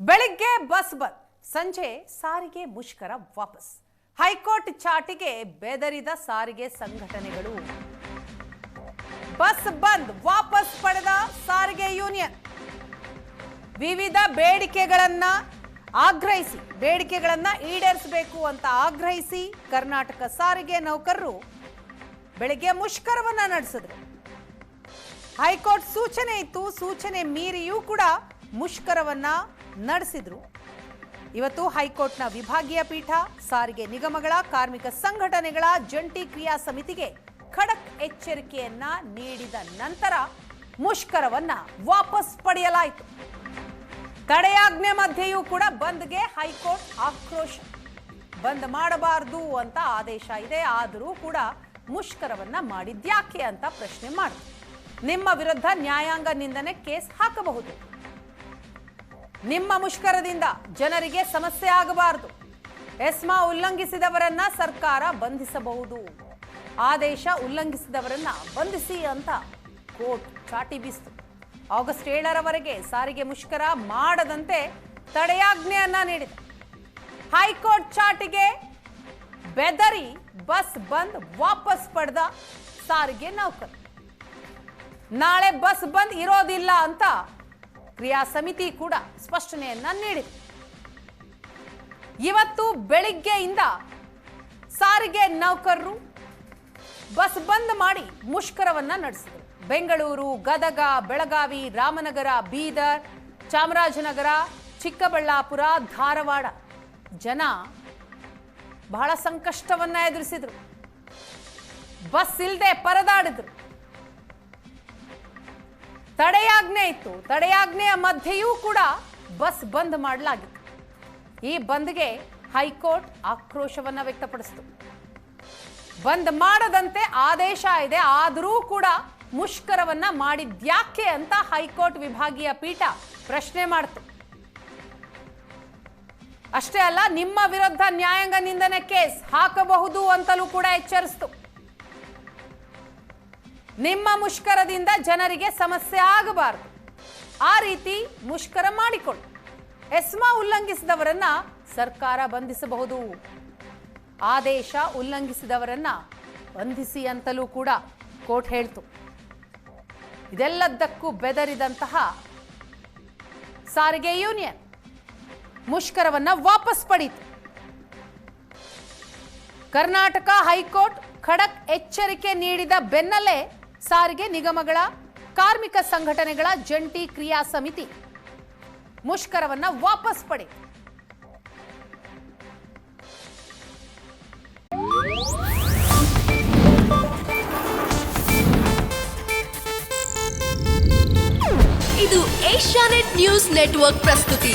ಬೆಳಿಗ್ಗೆ ಬಸ್ ಬಂದ್, ಸಂಜೆ ಸಾರಿಗೆ ಮುಷ್ಕರ ವಾಪಸ್. ಹೈಕೋರ್ಟ್ ಚಾಟಿಗೆ ಬೆದರಿದ ಸಾರಿಗೆ ಸಂಘಟನೆಗಳು. ಬಸ್ ಬಂದ್, ವಾಪಸ್ ಪಡೆದ ಸಾರಿಗೆ ಯೂನಿಯನ್. ವಿವಿಧ ಬೇಡಿಕೆಗಳನ್ನ ಆಗ್ರಹಿಸಿ, ಬೇಡಿಕೆಗಳನ್ನ ಈಡೇರಿಸಬೇಕು ಅಂತ ಆಗ್ರಹಿಸಿ ಕರ್ನಾಟಕ ಸಾರಿಗೆ ನೌಕರರು ಬೆಳಿಗ್ಗೆ ಮುಷ್ಕರವನ್ನ ನಡೆಸಿದ್ರು. ಹೈಕೋರ್ಟ್ ಸೂಚನೆ ಇತ್ತು, ಸೂಚನೆ ಮೀರಿಯೂ ಕೂಡ ಮುಷ್ಕರವನ್ನ ನಡೆಸಿದ್ರು. ಇವತ್ತು ಹೈಕೋರ್ಟ್ನ ವಿಭಾಗೀಯ ಪೀಠ, ಸಾರಿಗೆ ನಿಗಮಗಳ, ಕಾರ್ಮಿಕ ಸಂಘಟನೆಗಳ ಜಂಟಿ ಕ್ರಿಯಾ ಸಮಿತಿಗೆ ಖಡಕ್ ಎಚ್ಚರಿಕೆಯನ್ನ ನೀಡಿದ ನಂತರ ಮುಷ್ಕರವನ್ನ ವಾಪಸ್ ಪಡೆಯಲಾಯಿತು. ತಡೆಯಾಜ್ಞೆ ಮಧ್ಯೆಯೂ ಕೂಡ ಬಂದ್ಗೆ ಹೈಕೋರ್ಟ್ ಆಕ್ರೋಶ. ಬಂದ್ ಮಾಡಬಾರದು ಅಂತ ಆದೇಶ ಇದೆ, ಆದರೂ ಕೂಡ ಮುಷ್ಕರವನ್ನ ಮಾಡಿದ್ಯಾಕೆ ಅಂತ ಪ್ರಶ್ನೆ ಮಾಡಿದ್ರು ನಿಮ್ಮ ವಿರುದ್ಧ ನ್ಯಾಯಾಂಗ ನಿಂದನೆ ಕೇಸ್ ಹಾಕಬಹುದು. ನಿಮ್ಮ ಮುಷ್ಕರದಿಂದ ಜನರಿಗೆ ಸಮಸ್ಯೆ ಆಗಬಾರದು. ಎಸ್ಮಾ ಉಲ್ಲಂಘಿಸಿದವರನ್ನ ಸರ್ಕಾರ ಬಂಧಿಸಬಹುದು. ಆದೇಶ ಉಲ್ಲಂಘಿಸಿದವರನ್ನ ಬಂಧಿಸಿ ಅಂತ ಕೋರ್ಟ್ ಚಾಟಿ ಬೀಸಿತು. ಆಗಸ್ಟ್ ಏಳರವರೆಗೆ ಸಾರಿಗೆ ಮುಷ್ಕರ ಮಾಡದಂತೆ ತಡೆಯಾಜ್ಞೆಯನ್ನ ನೀಡಿದೆ. ಹೈಕೋರ್ಟ್ ಚಾಟಿಗೆ ಬೆದರಿ ಬಸ್ ಬಂದ್ ವಾಪಸ್ ಪಡೆದ ಸಾರಿಗೆ ನೌಕರ. ನಾಳೆ ಬಸ್ ಬಂದ್ ಇರೋದಿಲ್ಲ ಅಂತ ಕ್ರಿಯಾ ಸಮಿತಿ ಕೂಡ ಸ್ಪಷ್ಟನೆಯನ್ನ ನೀಡಿದೆ. ಇವತ್ತು ಬೆಳಿಗ್ಗೆಯಿಂದ ಸಾರಿಗೆ ನೌಕರರು ಬಸ್ ಬಂದ್ ಮಾಡಿ ಮುಷ್ಕರವನ್ನ ನಡೆಸಿದರು. ಬೆಂಗಳೂರು, ಗದಗ, ಬೆಳಗಾವಿ, ರಾಮನಗರ, ಬೀದರ್, ಚಾಮರಾಜನಗರ, ಚಿಕ್ಕಬಳ್ಳಾಪುರ, ಧಾರವಾಡ ಜನ ಬಹಳ ಸಂಕಷ್ಟವನ್ನ ಎದುರಿಸಿದ್ರು. ಬಸ್ ಇಲ್ಲದೆ ಪರದಾಡಿದ್ರು. ತಡೆಯಾಜ್ಞೆ ಇತ್ತು. ತಡೆಯಾಜ್ಞೆಯ ಮಧ್ಯೆಯೂ ಕೂಡ ಬಸ್ ಬಂದ್ ಮಾಡಲಾಗಿತ್ತು. ಈ ಬಂದ್ಗೆ ಹೈಕೋರ್ಟ್ ಆಕ್ರೋಶವನ್ನ ವ್ಯಕ್ತಪಡಿಸಿತು. ಬಂದ್ ಮಾಡದಂತೆ ಆದೇಶ ಇದೆ. ಆದರೂ ಕೂಡ ಮುಷ್ಕರವನ್ನ ಮಾಡಿದ್ಯಾಕೆ ಅಂತ ಹೈಕೋರ್ಟ್ ವಿಭಾಗೀಯ ಪೀಠ ಪ್ರಶ್ನೆ ಮಾಡ್ತು. ಅಷ್ಟೇ ಅಲ್ಲ, ನಿಮ್ಮ ವಿರುದ್ಧ ನ್ಯಾಯಾಂಗ ನಿಂದನೆ ಕೇಸ್ ಹಾಕಬಹುದು ಅಂತಲೂ ಕೂಡ ಎಚ್ಚರಿಸಿತು. ನಿಮ್ಮ ಮುಷ್ಕರದಿಂದ ಜನರಿಗೆ ಸಮಸ್ಯೆ ಆಗಬಾರದು. ಆ ರೀತಿ ಮುಷ್ಕರ ಮಾಡಿಕೊಂಡು ಎಸ್ಮಾ ಉಲ್ಲಂಘಿಸಿದವರನ್ನ ಸರ್ಕಾರ ಬಂಧಿಸಬಹುದು. ಆದೇಶ ಉಲ್ಲಂಘಿಸಿದವರನ್ನ ಬಂಧಿಸಿ ಅಂತಲೂ ಕೂಡ ಕೋರ್ಟ್ ಹೇಳ್ತು. ಇದೆಲ್ಲದಕ್ಕೂ ಬೆದರಿದಂತಹ ಸಾರಿಗೆ ಯೂನಿಯನ್ ಮುಷ್ಕರವನ್ನ ವಾಪಸ್ ಪಡೀತು. ಕರ್ನಾಟಕ ಹೈಕೋರ್ಟ್ ಖಡಕ್ ಎಚ್ಚರಿಕೆ ನೀಡಿದ ಬೆನ್ನಲ್ಲೇ ಸಾರಿಗೆ ನಿಗಮಗಳ, ಕಾರ್ಮಿಕ ಸಂಘಟನೆಗಳ ಜಂಟಿ ಕ್ರಿಯಾ ಸಮಿತಿ. ಮುಷ್ಕರವನ್ನ ವಾಪಸ್ ಪಡೆ. ಇದು ಏಷ್ಯಾನೆಟ್ ನ್ಯೂಸ್ ನೆಟ್ವರ್ಕ್ ಪ್ರಸ್ತುತಿ.